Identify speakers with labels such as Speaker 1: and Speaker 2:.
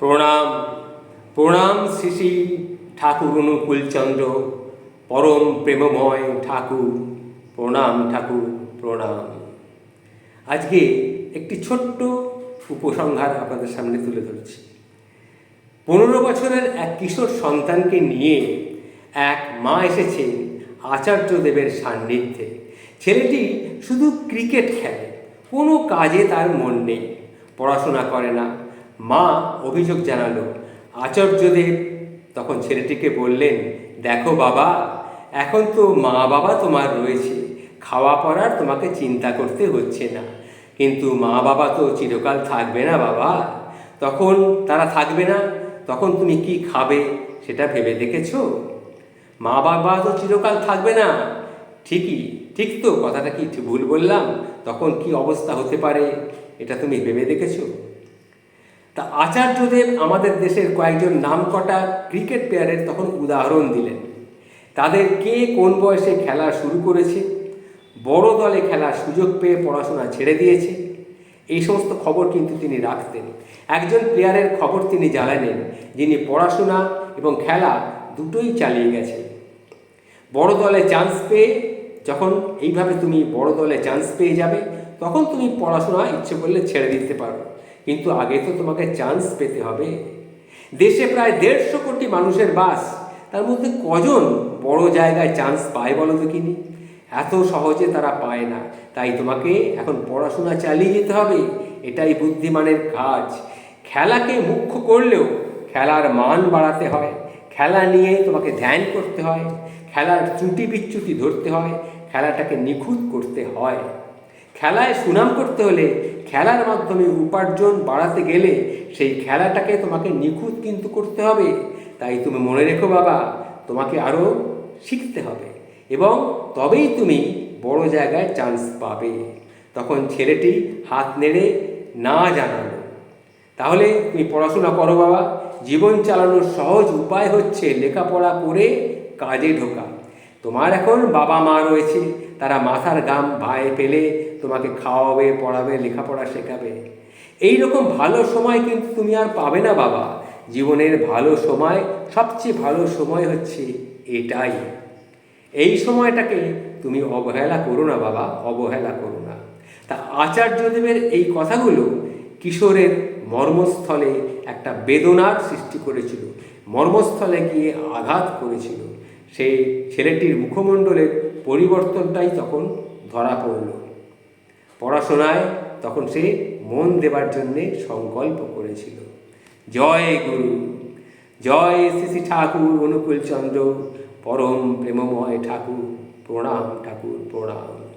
Speaker 1: প্রণাম। প্রণাম শ্রী শ্রী ঠাকুর অনুকূলচন্দ্র পরম প্রেমময় ঠাকুর। প্রণাম ঠাকুর, প্রণাম। আজকে একটি ছোট্ট উপসংহার আপনাদের সামনে তুলে ধরছি। পনেরো বছরের এক কিশোর সন্তানকে নিয়ে এক মা এসেছেন আচার্যদেবের সান্নিধ্যে। ছেলেটি শুধু ক্রিকেট খেলে, কোনো কাজে তার মন নেই, পড়াশোনা করে না মা অভিযোগ জানালো। আচার্যদেব তখন ছেলেটিকে বললেন, দেখো বাবা, এখন তো মা বাবা তোমার রয়েছে। খাওয়া পড়ার তোমাকে চিন্তা করতে হচ্ছে না। কিন্তু মা বাবা তো চিরকাল থাকবে না বাবা। তখন তারা থাকবে না। তখন তুমি কি খাবে সেটা ভেবে দেখেছ? মা বাবা তো চিরকাল থাকবে না। ঠিকই, ঠিক তো, কথাটা কি ভুল বললাম? তখন কি অবস্থা হতে পারে? এটা তুমি ভেবে দেখেছ? তা আচার্যদেব আমাদের দেশের কয়েকজন নামকটা ক্রিকেট প্লেয়ারের তখন উদাহরণ দিলেন। তাদের কে কোন বয়সে খেলা শুরু করেছে, বড় দলে খেলার সুযোগ পেয়ে পড়াশোনা ছেড়ে দিয়েছে, এই সমস্ত খবর কিন্তু তিনি রাখতেন। একজন প্লেয়ারের খবর তিনি জানালেন যিনি পড়াশোনা এবং খেলা দুটোই চালিয়ে গেছে বড় দলে চান্স পেয়ে যখন এইভাবে তুমি বড় দলে চান্স পেয়ে যাবে, তখন তুমি পড়াশোনা ইচ্ছে করলে ছেড়ে দিতে পারো। কিন্তু আগে তো তোমাকে চান্স পেতে হবে। দেশে প্রায় দেড়শো কোটি মানুষের বাস, তার মধ্যে কজন বড় জায়গায় চান্স পায় বলো দেখিনি এত সহজে তারা পায় না। তাই তোমাকে এখন পড়াশোনা চালিয়ে যেতে হবে, এটাই বুদ্ধিমানের কাজ। খেলাকে মুখ্য করলেও খেলার মান বাড়াতে হয়। খেলা নিয়ে তোমাকে ধ্যান করতে হয়। খেলার ত্রুটি বিচ্যুতি ধরতে হয়। খেলাটাকে নিখুঁত করতে হয়। খেলায় সুনাম করতে হলে খেলার মাধ্যমে উপার্জন বাড়াতে গেলে সেই খেলাটাকে তোমাকে নিখুঁত কিন্তু করতে হবে। তাই তুমি মনে রেখো বাবা, তোমাকে আরও শিখতে হবে এবং তবেই তুমি বড় জায়গায় চান্স পাবে। তখন ছেলেটি হাত নেড়ে না জানালো। তাহলে তুমি পড়াশোনা করো বাবা। জীবন চালানোর সহজ উপায় হচ্ছে লেখাপড়া করে কাজে ঢোকা। তোমার এখন বাবা মা রয়েছে। তারা মাথার গাম ভায়ে পেলে তোমাকে খাওয়াবে, পড়াবে, লেখাপড়া শেখাবে। এই রকম ভালো সময় কিন্তু তুমি আর পাবে না বাবা। জীবনের ভালো সময়, সবচেয়ে ভালো সময় হচ্ছে এটাই। এই সময়টাকে তুমি অবহেলা করো না বাবা, অবহেলা করো না। তা আচার্যদেবের এই কথাগুলো কিশোরের মর্মস্থলে একটা বেদনার সৃষ্টি করেছিল। মর্মস্থলে গিয়ে আঘাত করেছিল। সেই ছেলেটির মুখমণ্ডলের পরিবর্তনটাই তখন ধরা পড়ল। পড়াশোনায় তখন সে মন দেবার জন্যে সংকল্প করেছিল। জয় গুরু, জয় শ্রী শ্রী ঠাকুর অনুকূলচন্দ্র পরম প্রেমময় ঠাকুর, প্রণাম ঠাকুর, প্রণাম।